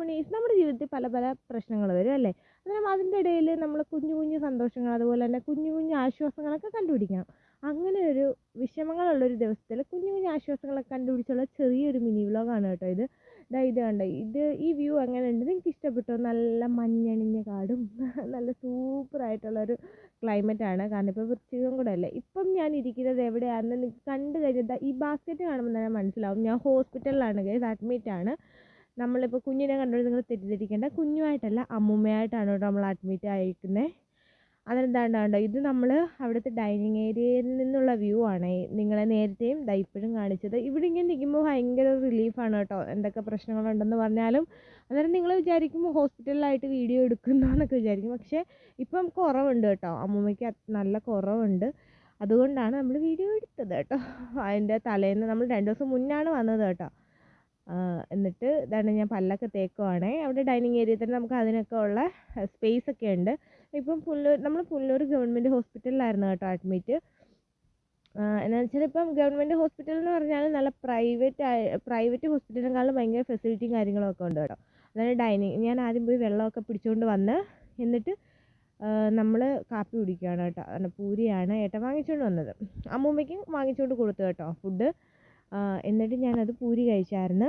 മണി നമ്മുടെ ജീവിതത്തിൽ പല പല പ്രശ്നങ്ങൾ വരും അല്ലേ? അന്നേരം അതിന്റെ ഇടയിൽ നമ്മൾ കുഞ്ഞു കുഞ്ഞു സന്തോഷങ്ങൾ അതുപോലെ തന്നെ കുഞ്ഞു കുഞ്ഞു ആശ്വാസങ്ങളൊക്കെ കണ്ടുപിടിക്കണം. അങ്ങനെ ഒരു വിഷമങ്ങളുള്ളൊരു ദിവസത്തിൽ കുഞ്ഞു കുഞ്ഞു ആശ്വാസങ്ങളൊക്കെ കണ്ടുപിടിച്ചുള്ള ചെറിയൊരു മിനി വ്ലോഗാണ് കേട്ടോ ഇത്. ദാ ഇത് കണ്ട? ഇത് ഈ വ്യൂ എങ്ങനെ ഉണ്ട്? നിങ്ങൾക്ക് ഇഷ്ടപ്പെട്ടോ? നല്ല മഞ്ഞണിഞ്ഞ കാടും നല്ല സൂപ്പറായിട്ടുള്ളൊരു ക്ലൈമറ്റാണ് കാരണം ഇപ്പോൾ വൃശ്ചികം കൂടെ അല്ലേ? ഇപ്പം ഞാൻ ഇരിക്കുന്നത് എവിടെയാണെന്ന് നിങ്ങൾക്ക് കണ്ടു കഴിഞ്ഞാൽ ഈ ബാസ്ക്കറ്റ് കാണുമ്പോൾ തന്നെ മനസ്സിലാവും. ഞാൻ ഹോസ്പിറ്റലിലാണ് ഗൈസ് അഡ്മിറ്റാണ് നമ്മളിപ്പോൾ കുഞ്ഞിനെ കണ്ടുകൊണ്ട് നിങ്ങൾ തെറ്റിദ്ധരിക്കേണ്ട. കുഞ്ഞുമായിട്ടല്ല അമ്മൂമ്മയായിട്ടാണ് കേട്ടോ നമ്മൾ അഡ്മിറ്റ് ആയിരിക്കുന്നത് അതെന്താണ്ടോ ഇത് നമ്മൾ അവിടുത്തെ ഡൈനിങ് ഏരിയയിൽ നിന്നുള്ള വ്യൂ ആണ്. നിങ്ങളെ നേരത്തെയും ഇപ്പോഴും കാണിച്ചത്. ഇവിടെ ഇങ്ങനെ നിൽക്കുമ്പോൾ ഭയങ്കര റിലീഫാണ് കേട്ടോ. എന്തൊക്കെ പ്രശ്നങ്ങളുണ്ടെന്ന് പറഞ്ഞാലും. അന്നേരം നിങ്ങൾ വിചാരിക്കുമ്പോൾ ഹോസ്പിറ്റലിലായിട്ട് വീഡിയോ എടുക്കുന്നു എന്നൊക്കെ വിചാരിക്കും. പക്ഷേ ഇപ്പം കുറവുണ്ട് കേട്ടോ. അമ്മൂമ്മയ്ക്ക് നല്ല കുറവുണ്ട്. അതുകൊണ്ടാണ് നമ്മൾ വീഡിയോ എടുത്തത് കേട്ടോ. അതിന്റെ തലേന്ന് നമ്മൾ രണ്ട് ദിവസം മുന്നാണ് വന്നത് കേട്ടോ. എന്നിട്ട് ഇതാണ് ഞാൻ പല്ലൊക്കെ തേക്കുവാണ്. അവിടെ ഡൈനിങ് ഏരിയയിൽ തന്നെ നമുക്ക് അതിനൊക്കെ ഉള്ള സ്പേസ് ഒക്കെ ഉണ്ട്. ഇപ്പം പുല്ലൂർ നമ്മൾ പുല്ലൂർ ഗവൺമെന്റ് ഹോസ്പിറ്റലിലായിരുന്നു കേട്ടോ അഡ്മിറ്റ് എന്നു വെച്ചാൽ ഇപ്പം ഗവൺമെന്റ് ഹോസ്പിറ്റൽ എന്ന് പറഞ്ഞാൽ നല്ല പ്രൈവറ്റ് ആയി പ്രൈവറ്റ് ഹോസ്പിറ്റലിനെക്കാളും ഭയങ്കര ഫെസിലിറ്റിയും കാര്യങ്ങളൊക്കെ ഉണ്ട് കേട്ടോ. അതായത് ഡൈനിങ് ഞാൻ ആദ്യം പോയി വെള്ളമൊക്കെ പിടിച്ചുകൊണ്ട് വന്ന് എന്നിട്ട് നമ്മൾ കാപ്പി കുടിക്കുകയാണ് കേട്ടോ. പൂരിയാണ് ഏട്ടൻ വാങ്ങിച്ചുകൊണ്ട് വന്നത്. അമ്മൂമ്മയ്ക്കും വാങ്ങിച്ചുകൊണ്ട് കൊടുത്തു കേട്ടോ ഫുഡ് എന്നിട്ട് ഞാനത് പൂരി കഴിച്ചായിരുന്നു.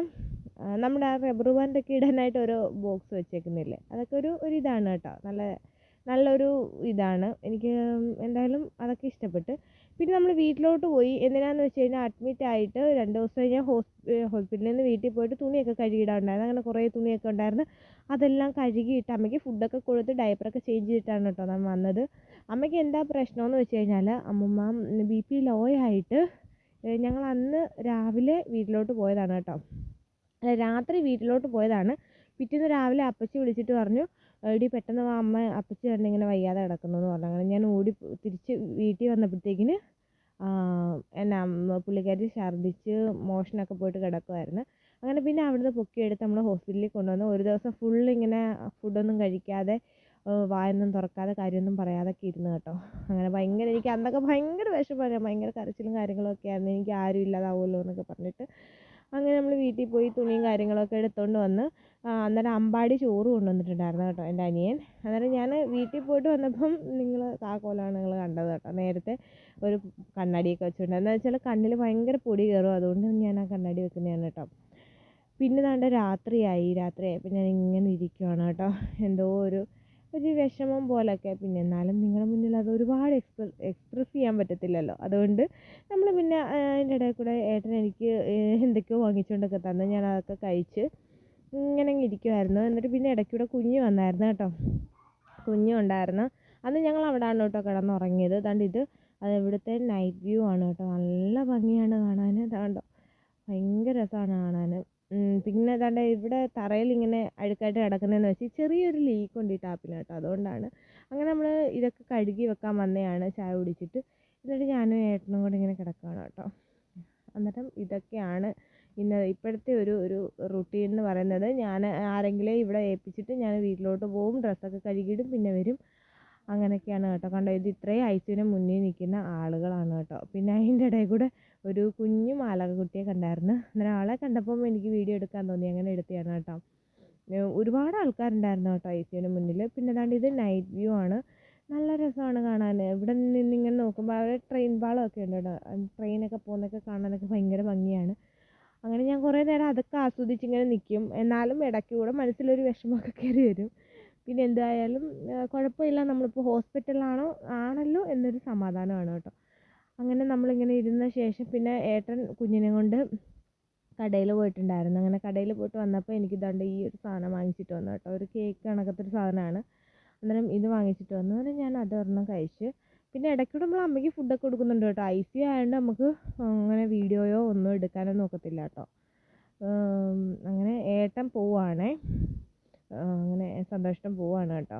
നമ്മുടെ ആ റബ്ബർ ബാൻഡൊക്കെ ഇടാനായിട്ട് ഓരോ ബോക്സ് വെച്ചേക്കുന്നില്ലേ? അതൊക്കെ ഒരു ഒരു ഇതാണ് കേട്ടോ. നല്ല നല്ലൊരു ഇതാണ്. എനിക്ക് എന്തായാലും അതൊക്കെ ഇഷ്ടപ്പെട്ട്. പിന്നെ നമ്മൾ വീട്ടിലോട്ട് പോയി എന്തിനാന്ന് വെച്ച് കഴിഞ്ഞാൽ അഡ്മിറ്റ് ആയിട്ട് രണ്ട് ദിവസം കഴിഞ്ഞാൽ ഹോസ്പി ഹോസ്പിറ്റലിൽ നിന്ന് വീട്ടിൽ പോയിട്ട് തുണിയൊക്കെ കഴുകിയിടാറുണ്ടായിരുന്നു അങ്ങനെ കുറേ തുണിയൊക്കെ ഉണ്ടായിരുന്നു. അതെല്ലാം കഴുകിയിട്ട് അമ്മയ്ക്ക് ഫുഡൊക്കെ കൊടുത്ത് ഡയപ്പറൊക്കെ ചേഞ്ച് ചെയ്തിട്ടാണ് കേട്ടോ ഞാൻ വന്നത്. അമ്മയ്ക്ക് എന്താ പ്രശ്നമെന്ന് വെച്ച് കഴിഞ്ഞാൽ അമ്മമ്മ ബി പി ലോ ആയിട്ട് ഞങ്ങൾ അന്ന് രാവിലെ വീട്ടിലോട്ട് പോയതാണ് കേട്ടോ. രാത്രി വീട്ടിലോട്ട് പോയതാണ്. പിറ്റേന്ന് രാവിലെ അപ്പച്ചി വിളിച്ചിട്ട് പറഞ്ഞു എടി പെട്ടെന്ന് വാ അമ്മ അപ്പച്ചി കണ്ട് ഇങ്ങനെ വയ്യാതെ കിടക്കുന്നു എന്ന് പറഞ്ഞു. അങ്ങനെ ഞാൻ ഓടി തിരിച്ച് വീട്ടിൽ വന്നപ്പോഴത്തേക്കിന് എന്നാ പുള്ളിക്കാരി ഛർദ്ദിച്ച് മോഷനൊക്കെ പോയിട്ട് കിടക്കുമായിരുന്നു അങ്ങനെ പിന്നെ അവിടുന്ന് പൊക്കിയെടുത്ത് നമ്മൾ ഹോസ്പിറ്റലിൽ കൊണ്ടുവന്നു ഒരു ദിവസം ഫുൾ ഇങ്ങനെ ഫുഡൊന്നും കഴിക്കാതെ വായൊന്നും തുറക്കാതെ കാര്യമൊന്നും പറയാതൊക്കെ ഇരുന്നു കേട്ടോ. അങ്ങനെ ഭയങ്കര എനിക്ക് അന്നൊക്കെ ഭയങ്കര വിഷമമായിരുന്നു. ഭയങ്കര കരച്ചിലും കാര്യങ്ങളൊക്കെ ആയിരുന്നു. എനിക്ക് ആരും ഇല്ലാതാവുമല്ലോ എന്നൊക്കെ പറഞ്ഞിട്ട് അങ്ങനെ നമ്മൾ വീട്ടിൽ പോയി തുണിയും കാര്യങ്ങളൊക്കെ എടുത്തുകൊണ്ട് വന്ന് അന്നേരം അമ്പാടി ചോറ് കൊണ്ടുവന്നിട്ടുണ്ടായിരുന്നു കേട്ടോ എന്റെ അനിയൻ. അന്നേരം ഞാൻ വീട്ടിൽ പോയിട്ട് വന്നപ്പം നിങ്ങൾ കോലമാണ് നിങ്ങൾ കണ്ടത് കേട്ടോ. നേരത്തെ ഒരു കണ്ണാടിയൊക്കെ വെച്ചിട്ടുണ്ട്. എന്താ വെച്ചാൽ കണ്ണിൽ ഭയങ്കര പൊടി കയറും. അതുകൊണ്ട് ഞാൻ ആ കണ്ണാടി വെക്കുന്നതാണ് കേട്ടോ. പിന്നെ നല്ല രാത്രിയായി. രാത്രിയായപ്പോൾ ഞാൻ ഇങ്ങനെ ഇരിക്കുവാണ് കേട്ടോ. എന്തോ ഒരു ഒരു വിഷമം പോലൊക്കെ. പിന്നെ എന്നാലും നിങ്ങളുടെ മുന്നിൽ അത് ഒരുപാട് എക്സ്പ്രസ് എക്സ്പ്രസ് ചെയ്യാൻ പറ്റത്തില്ലല്ലോ. അതുകൊണ്ട് നമ്മൾ പിന്നെ അതിന്റെ ഇടയിൽ കൂടെ ഏട്ടൻ എനിക്ക് എന്തൊക്കെയോ വാങ്ങിച്ചുകൊണ്ടൊക്കെ തന്നു. ഞാൻ അതൊക്കെ കഴിച്ച് ഇങ്ങനെ ഇരിക്കുമായിരുന്നു എന്നിട്ട് പിന്നെ ഇടയ്ക്കൂടെ കുഞ്ഞ് വന്നായിരുന്നു കേട്ടോ. കുഞ്ഞുണ്ടായിരുന്നു അന്ന് ഞങ്ങൾ അവിടെയാണ് കേട്ടോ കിടന്നുറങ്ങിയത്. അതുകൊണ്ട് ഇത് അത് ഇവിടുത്തെ നൈറ്റ് വ്യൂ ആണ് കേട്ടോ. നല്ല ഭംഗിയാണ് കാണാൻ. കണ്ടോ ഭയങ്കര രസമാണ് കാണാൻ. പിന്നെ ഏതാണ്ട് ഇവിടെ തറയിൽ ഇങ്ങനെ അഴുക്കായിട്ട് കിടക്കുന്നതെന്ന് വെച്ചാൽ ചെറിയൊരു ലീക്ക് ഉണ്ട് ഈ ടാപ്പിന് കേട്ടോ. അതുകൊണ്ടാണ്. അങ്ങനെ നമ്മൾ ഇതൊക്കെ കഴുകി വെക്കാൻ വന്നതാണ് ചായ കുടിച്ചിട്ട്. എന്നിട്ട് ഞാനും ഏട്ടനും കൂടെ ഇങ്ങനെ കിടക്കുകയാണ് കേട്ടോ. അന്നേരം ഇതൊക്കെയാണ് ഇന്ന് ഇപ്പോഴത്തെ ഒരു ഒരു റുട്ടീൻ എന്ന് പറയുന്നത്. ഞാൻ ആരെങ്കിലും ഇവിടെ ഏൽപ്പിച്ചിട്ട് ഞാൻ വീട്ടിലോട്ട് പോവും. ഡ്രസ്സൊക്കെ കഴുകിയിടും. പിന്നെ വരും. അങ്ങനെയൊക്കെയാണ് കേട്ടോ. കണ്ടോ ഇത് ഇത്രയും ഐസിന് മുന്നിൽ നിൽക്കുന്ന ആളുകളാണ് കേട്ടോ. പിന്നെ അതിന്റെ ഇടയിൽ കൂടെ ഒരു കുഞ്ഞു മാലകുട്ടിയെ കണ്ടായിരുന്നു. അന്നേരം ആളെ കണ്ടപ്പം എനിക്ക് വീഡിയോ എടുക്കാൻ തോന്നി. അങ്ങനെ എടുത്തതാണ് കേട്ടോ. ഒരുപാട് ആൾക്കാരുണ്ടായിരുന്നു കേട്ടോ ഐ സിയുടെ മുന്നിൽ. പിന്നെ ഏതാണ്ട് ഇത് നൈറ്റ് വ്യൂ ആണ്. നല്ല രസമാണ് കാണാൻ. ഇവിടെ നിന്ന് ഇങ്ങനെ നോക്കുമ്പോൾ അവിടെ ട്രെയിൻ പാളമൊക്കെ ഉണ്ട് കേട്ടോ. ട്രെയിനൊക്കെ പോകുന്നതൊക്കെ കാണാനൊക്കെ ഭയങ്കര ഭംഗിയാണ്. അങ്ങനെ ഞാൻ കുറേ നേരം അതൊക്കെ ആസ്വദിച്ചിങ്ങനെ നിൽക്കും. എന്നാലും ഇടയ്ക്ക് കൂടെ മനസ്സിലൊരു വിഷമമൊക്കെ കയറി വരും. പിന്നെ എന്തായാലും കുഴപ്പമില്ല. നമ്മളിപ്പോൾ ഹോസ്പിറ്റലാണോ ആണല്ലോ എന്നൊരു സമാധാനമാണ് കേട്ടോ. അങ്ങനെ നമ്മളിങ്ങനെ ഇരുന്ന ശേഷം പിന്നെ ഏട്ടൻ കുഞ്ഞിനെ കൊണ്ട് കടയിൽ പോയിട്ടുണ്ടായിരുന്നു. അങ്ങനെ കടയിൽ പോയിട്ട് വന്നപ്പോൾ എനിക്ക് ദാണ്ട് ഈ ഒരു സാധനം വാങ്ങിച്ചിട്ട് വന്നു കേട്ടോ. ഒരു കേക്ക് കണക്കത്തൊരു സാധനമാണ്. അന്നേരം ഇത് വാങ്ങിച്ചിട്ട് വന്നു. അന്നേരം ഞാൻ അതൊരെണ്ണം കഴിച്ച് പിന്നെ ഇടയ്ക്കൂടെ നമ്മൾ അമ്മയ്ക്ക് ഫുഡൊക്കെ കൊടുക്കുന്നുണ്ട് കേട്ടോ. ഐ സി ആയതുകൊണ്ട് നമുക്ക് അങ്ങനെ വീഡിയോയോ ഒന്നും എടുക്കാനോ നോക്കത്തില്ല കേട്ടോ. അങ്ങനെ ഏട്ടൻ ആ, അങ്ങനെ സന്തോഷം പോവാണ് കേട്ടോ.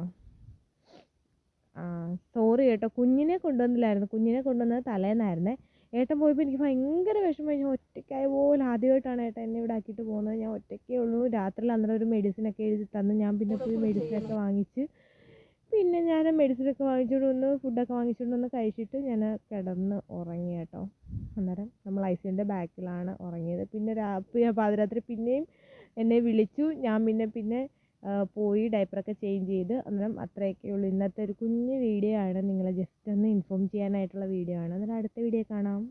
സോറി കേട്ടോ. കുഞ്ഞിനെ കൊണ്ടുവന്നില്ലായിരുന്നു. കുഞ്ഞിനെ കൊണ്ടുവന്നത് തലേന്നായിരുന്നേ. ഏട്ടൻ പോയപ്പോൾ എനിക്ക് ഭയങ്കര വിഷമമായി. ഞാൻ ഒറ്റയ്ക്കായ പോലെ ആദ്യമായിട്ടാണ് ഏട്ടൻ എന്നെ ഇവിടെ ആക്കിയിട്ട് പോകുന്നത്. ഞാൻ ഒറ്റയ്ക്കേ ഉള്ളൂ. രാത്രിയിൽ അന്നേരം ഒരു മെഡിസിനൊക്കെ എഴുതി തന്ന്. ഞാൻ പിന്നെ പോയി മെഡിസിനൊക്കെ വാങ്ങിച്ച് പിന്നെ ഞാൻ മെഡിസിനൊക്കെ വാങ്ങിച്ചുകൊണ്ട് വന്ന് ഫുഡൊക്കെ വാങ്ങിച്ചുകൊണ്ട് വന്ന് കഴിച്ചിട്ട് ഞാൻ കിടന്ന് ഉറങ്ങി കേട്ടോ. അന്നേരം നമ്മൾ ഐ സിന്റെ ബാക്കിലാണ് ഉറങ്ങിയത്. പിന്നെ രാ പാതിരാത്രി പിന്നെയും എന്നെ വിളിച്ചു. ഞാൻ പിന്നെ പിന്നെ പോയി ഡയപ്പറൊക്കെ ചേഞ്ച് ചെയ്ത് അന്നേരം അത്രയൊക്കെ ഉള്ളൂ. ഇന്നത്തെ ഒരു കുഞ്ഞു വീഡിയോ ആണ്. നിങ്ങളെ ജസ്റ്റ് ഒന്ന് ഇൻഫോം ചെയ്യാനായിട്ടുള്ള വീഡിയോ ആണ്. അന്നേരം അടുത്ത വീഡിയോ കാണാം.